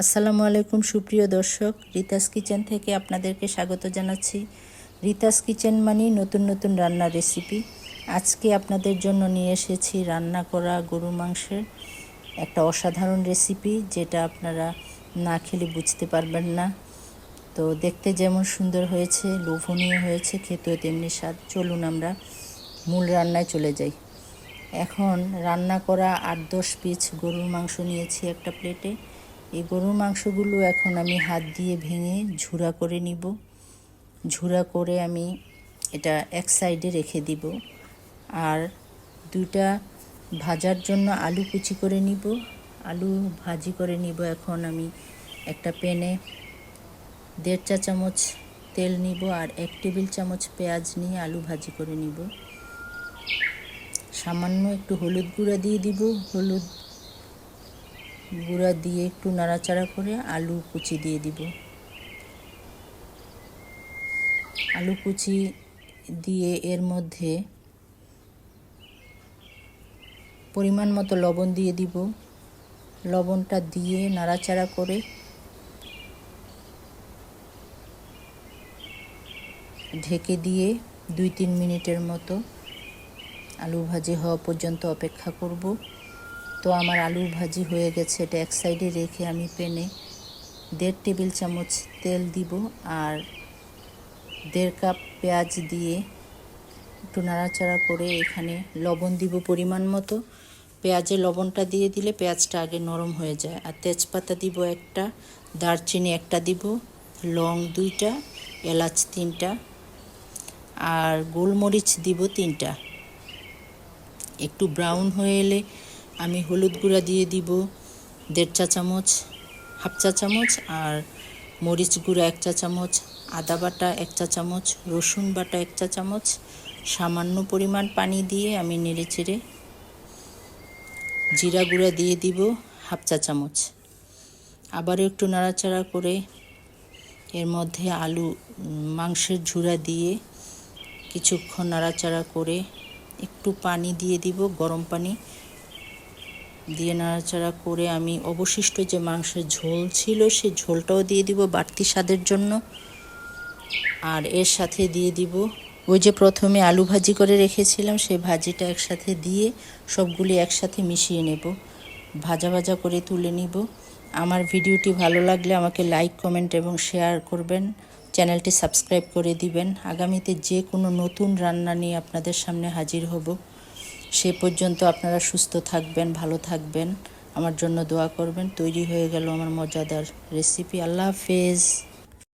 আসসালামু আলাইকুম, সুপ্রিয় দর্শক। রিতাস কিচেন থেকে আপনাদেরকে স্বাগত জানাচ্ছি। রিতাস কিচেন মানে নতুন নতুন রান্নার রেসিপি। আজকে আপনাদের জন্য নিয়ে এসেছি রান্না করা গরু মাংসের একটা অসাধারণ রেসিপি, যেটা আপনারা না খেলে বুঝতে পারবেন না। তো দেখতে যেমন সুন্দর হয়েছে, লোভনীয় হয়েছে, খেতেও তেমনি স্বাদ। চলুন আমরা মূল রান্নায় চলে যাই। এখন রান্না করা আট দশ পিস গরুর মাংস নিয়েছি একটা প্লেটে। এই গরুর মাংসগুলো এখন আমি হাত দিয়ে ভেঙে ঝুরা করে নিব। ঝুরা করে আমি এটা এক সাইডে রেখে দিব আর দুইটা ভাজার জন্য আলু কুচি করে নিব। আলু ভাজি করে নিব এখন আমি একটা প্যানে। দেড় চা চামচ তেল নিব আর এক টেবিল চামচ পেঁয়াজ নিয়ে আলু ভাজি করে নিব। সামান্য একটু হলুদ গুঁড়া দিয়ে দিব। হলুদ গুঁড়া দিয়ে একটু নাড়াচাড়া করে আলু কুচি দিয়ে দিব। আলু কুচি দিয়ে এর মধ্যে পরিমাণ মতো লবণ দিয়ে দিব। লবণটা দিয়ে নাড়াচাড়া করে ঢেকে দিয়ে দুই তিন মিনিটের মতো আলু ভাজি হওয়া পর্যন্ত অপেক্ষা করব। তো আমার আলু ভাজি হয়ে গেছে। এটা এক সাইডে রেখে আমি পেনে দেড় টেবিল চামচ তেল দিব আর দেড় কাপ পেঁয়াজ দিয়ে একটু নাড়াচাড়া করে এখানে লবণ দিব পরিমাণ মতো। পেঁয়াজে লবণটা দিয়ে দিলে পেঁয়াজটা আগে নরম হয়ে যায়। আর তেজপাতা দিব একটা, দারচিনি একটা দিব, লং দুইটা, এলাচ তিনটা, আর গোলমরিচ দিব তিনটা। একটু ব্রাউন হয়ে এলে আমি হলুদ গুঁড়া দিয়ে দিব, দেড় চা চামচ, হাফ চা চামচ, আর মরিচ গুঁড়া এক চা চামচ, আদা বাটা এক চা চামচ, রসুন বাটা এক চা চামচ, সামান্য পরিমাণ পানি দিয়ে আমি নেড়ে চেড়ে জিরা গুঁড়া দিয়ে দিব হাফ চা চামচ। আবারও একটু নাড়াচাড়া করে এর মধ্যে আলু মাংসের ঝুড়া দিয়ে কিছুক্ষণ নাড়াচাড়া করে একটু পানি দিয়ে দিব, গরম পানি। দিয়ে নাড়াচাড়া করে আমি অবশিষ্ট যে মাংসের ঝোল ছিল, সে ঝোলটাও দিয়ে দিব বাড়তি স্বাদের জন্য। আর এর সাথে দিয়ে দিব ওই যে প্রথমে আলু ভাজি করে রেখেছিলাম সেই ভাজিটা একসাথে দিয়ে সবগুলি একসাথে মিশিয়ে নেব। ভাজা ভাজা করে তুলে নিব। আমার ভিডিওটি ভালো লাগলে আমাকে লাইক, কমেন্ট এবং শেয়ার করবেন। চ্যানেলটি সাবস্ক্রাইব করে দিবেন। আগামীতে যে কোনো নতুন রান্না নিয়ে আপনাদের সামনে হাজির হব। সে পর্যন্ত আপনারা সুস্থ থাকবেন, ভালো থাকবেন। আমার জন্য দোয়া করবেন। তৈরি হয়ে গেল আমার মজাদার রেসিপি আল্লাহ হাফেজ।